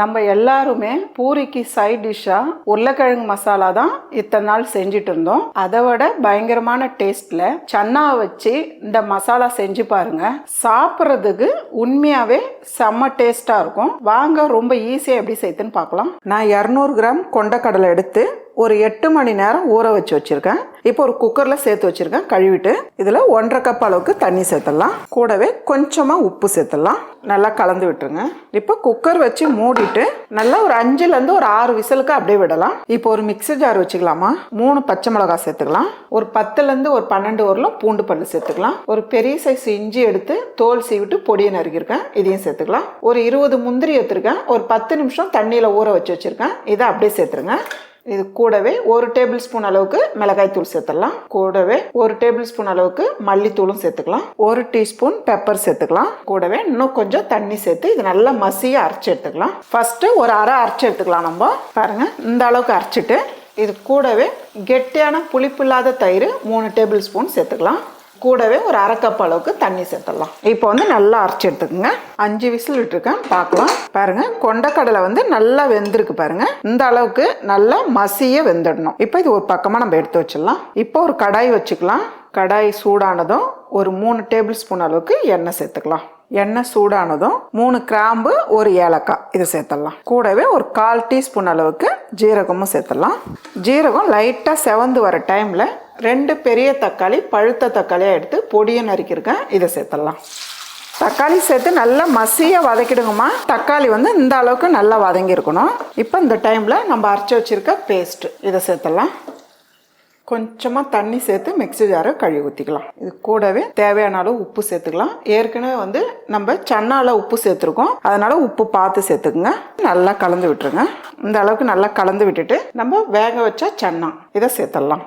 நம்ம எல்லாருமே பூரிக்கு சைட் டிஷ்ஷாக உருளைக்கிழங்கு மசாலா தான் இத்தனை நாள் செஞ்சுட்டு இருந்தோம். அதை விட பயங்கரமான டேஸ்ட்டில் சன்னாவை வச்சு இந்த மசாலா செஞ்சு பாருங்க. சாப்பிட்றதுக்கு உண்மையாகவே செம்ம டேஸ்ட்டாக இருக்கும். வாங்க ரொம்ப ஈஸியாக எப்படி செய்யுதுன்னு பார்க்கலாம். நான் இரநூறு கிராம் கொண்டக்கடலை எடுத்து ஒரு எட்டு மணி நேரம் ஊற வச்சு வச்சுருக்கேன். இப்போ ஒரு குக்கரில் சேர்த்து வச்சுருக்கேன். கழுவிட்டு இதில் ஒன்றரை கப் அளவுக்கு தண்ணி சேர்த்துடலாம். கூடவே கொஞ்சமாக உப்பு சேர்த்துடலாம். நல்லா கலந்து விட்டுருங்க. இப்போ குக்கர் வச்சு மூடிட்டு நல்லா ஒரு அஞ்சுலேருந்து ஒரு ஆறு விசலுக்கு அப்படியே விடலாம். இப்போ ஒரு மிக்ஸி ஜார் வச்சுக்கலாமா? மூணு பச்சை மிளகாய் சேர்த்துக்கலாம். ஒரு பத்துலேருந்து ஒரு பன்னெண்டு வரலும் பூண்டு பல்லு சேர்த்துக்கலாம். ஒரு பெரிய சைஸ் இஞ்சி எடுத்து தோல் சீவிட்டு பொடியை நறுக்கியிருக்கேன். இதையும் சேர்த்துக்கலாம். ஒரு இருபது முந்திரி எடுத்துருக்கேன். ஒரு பத்து நிமிஷம் தண்ணியில் ஊற வச்சு வச்சுருக்கேன். இதை அப்படியே சேர்த்துருங்க. இது கூடவே ஒரு டேபிள் ஸ்பூன் அளவுக்கு மிளகாய் தூள் சேர்த்துடலாம். கூடவே ஒரு டேபிள் ஸ்பூன் அளவுக்கு மல்லித்தூளும் சேர்த்துக்கலாம். ஒரு டீஸ்பூன் பெப்பர் சேர்த்துக்கலாம். கூடவே இன்னும் கொஞ்சம் தண்ணி சேர்த்து இது நல்லா மசிய அரைச்சி எடுத்துக்கலாம். ஃபர்ஸ்ட் ஒரு அரை அரைச்சி எடுத்துக்கலாம் நம்ம. பாருங்க இந்த அளவுக்கு அரைச்சிட்டு இது கூடவே கெட்டியான புளிப்பில்லாத தயிர் மூணு டேபிள் ஸ்பூன் சேர்த்துக்கலாம். கூடவே ஒரு அரைக்கப் அளவுக்கு தண்ணி சேர்த்துடலாம். இப்போ வந்து நல்லா அரைச்சி எடுத்துக்கோங்க. அஞ்சு விசில் விட்டுருக்கேன். பார்க்கலாம். பாருங்க கொண்டக்கடலை வந்து நல்லா வெந்திருக்கு பாருங்க. இந்த அளவுக்கு நல்லா மசிய வெந்துடணும். இப்போ இது ஒரு பக்கமாக நம்ம எடுத்து வச்சிடலாம். இப்போ ஒரு கடாய் வச்சுக்கலாம். கடாய் சூடானதும் ஒரு மூணு டேபிள் ஸ்பூன் அளவுக்கு எண்ணெய் சேர்த்துக்கலாம். எண்ணெய் சூடானதும் மூணு கிராம்பு ஒரு ஏலக்காய். இதை சேர்த்துடலாம். கூடவே ஒரு கால் டீஸ்பூன் அளவுக்கு ஜீரகமும் சேர்த்துடலாம். ஜீரகம் லைட்டாக செவந்து வர டைமில் ரெண்டு பெரிய தக்காளி பழுத்த தக்காளியாக எடுத்து பொடியை நறுக்கியிருக்கேன். இதை சேர்த்துடலாம். தக்காளி சேர்த்து நல்லா மசியாக வதக்கிடுங்கம்மா. தக்காளி வந்து இந்த அளவுக்கு நல்லா வதங்கியிருக்கணும். இப்போ இந்த டைமில் நம்ம அரைச்சி வச்சுருக்க பேஸ்ட்டு இதை சேர்த்துடலாம். கொஞ்சமாக தண்ணி சேர்த்து மிக்ஸி ஜாரை கழுவி ஊற்றிக்கலாம் இது கூடவே தேவையான அளவு உப்பு சேர்த்துக்கலாம். ஏற்கனவே வந்து நம்ம சன்னால உப்பு சேர்த்துருக்கோம். அதனால் உப்பு பார்த்து சேர்த்துக்குங்க. நல்லா கலந்து விட்டுருங்க. இந்த அளவுக்கு நல்லா கலந்து விட்டுட்டு நம்ம வேக வச்ச சன்னா இதை சேர்த்துடலாம்.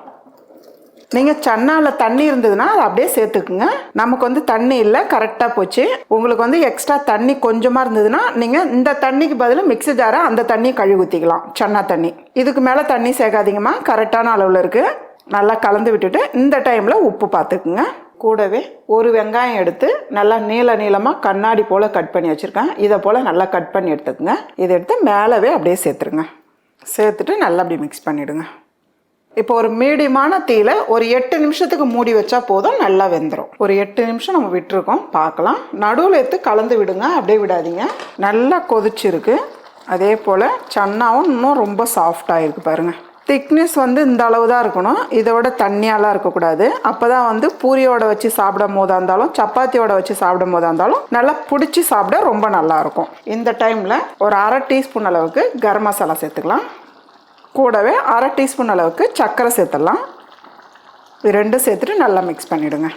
நீங்கள் சன்னால தண்ணி இருந்ததுன்னா அதை அப்படியே சேர்த்துக்குங்க. நமக்கு வந்து தண்ணி இல்லை கரெக்டாக போச்சு. உங்களுக்கு வந்து எக்ஸ்ட்ரா தண்ணி கொஞ்சமாக இருந்ததுன்னா நீங்கள் இந்த தண்ணிக்கு பதில் மிக்ஸி ஜாரை அந்த தண்ணியை கழுவி ஊற்றிக்கலாம் சன்னா தண்ணி. இதுக்கு மேலே தண்ணி சேர்க்காதீங்கம்மா. கரெக்டான அளவில் இருக்குது நல்லா கலந்து விட்டுட்டு இந்த டைமில் உப்பு பார்த்துக்குங்க. கூடவே ஒரு வெங்காயம் எடுத்து நல்லா நீள நீளமாக கண்ணாடி போல் கட் பண்ணி வச்சுருக்கேன். இதை போல் நல்லா கட் பண்ணி எடுத்துக்கங்க. இதை எடுத்து மேலவே அப்படியே சேர்த்துருங்க. சேர்த்துட்டு நல்லா அப்படி மிக்ஸ் பண்ணிவிடுங்க இப்போ ஒரு மீடியமான தீயில ஒரு எட்டு நிமிஷத்துக்கு மூடி வச்சா போதும் நல்லா வெந்துடும் ஒரு எட்டு நிமிஷம் நம்ம விட்டுருக்கோம் பார்க்கலாம். நடுவில் எடுத்து கலந்து விடுங்க அப்படியே விடாதீங்க. நல்லா கொதிச்சிருக்கு. அதே போல் சன்னாவும் இன்னும் ரொம்ப சாஃப்டாக இருக்குது பாருங்கள் திக்னஸ் வந்து இந்த அளவு தான் இருக்கணும் இதோட தண்ணியாலாம் இருக்கக்கூடாது. அப்போ தான் வந்து பூரியோட வச்சு சாப்பிடும் போதாக இருந்தாலும் சப்பாத்தியோட வச்சு சாப்பிடும் போதாக இருந்தாலும் நல்லா பிடிச்சி சாப்பிட ரொம்ப நல்லாயிருக்கும் இந்த டைமில் ஒரு அரை டீஸ்பூன் அளவுக்கு கரம் மசாலா சேர்த்துக்கலாம். கூடவே அரை டீஸ்பூன் அளவுக்கு சர்க்கரை சேர்த்துடலாம். இது ரெண்டும் சேர்த்துட்டு நல்லா மிக்ஸ் பண்ணிவிடுங்க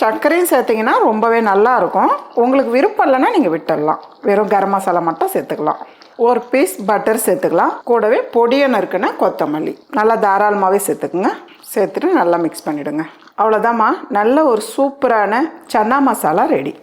சர்க்கரையும் சேர்த்திங்கன்னா ரொம்பவே நல்லா இருக்கும். உங்களுக்கு விருப்பம் இல்லைன்னா நீங்கள் விட்டுடலாம். வெறும் கரம் மசாலா மட்டும் சேர்த்துக்கலாம். ஒரு பீஸ் பட்டர் சேர்த்துக்கலாம். கூடவே பொடியை நறுக்குன கொத்தமல்லி. நல்லா தாராளமாகவே சேர்த்துக்குங்க. சேர்த்துட்டு நல்லா மிக்ஸ் பண்ணிவிடுங்க அவ்வளோதாம்மா நல்ல ஒரு சூப்பரான சன்னா மசாலா ரெடி.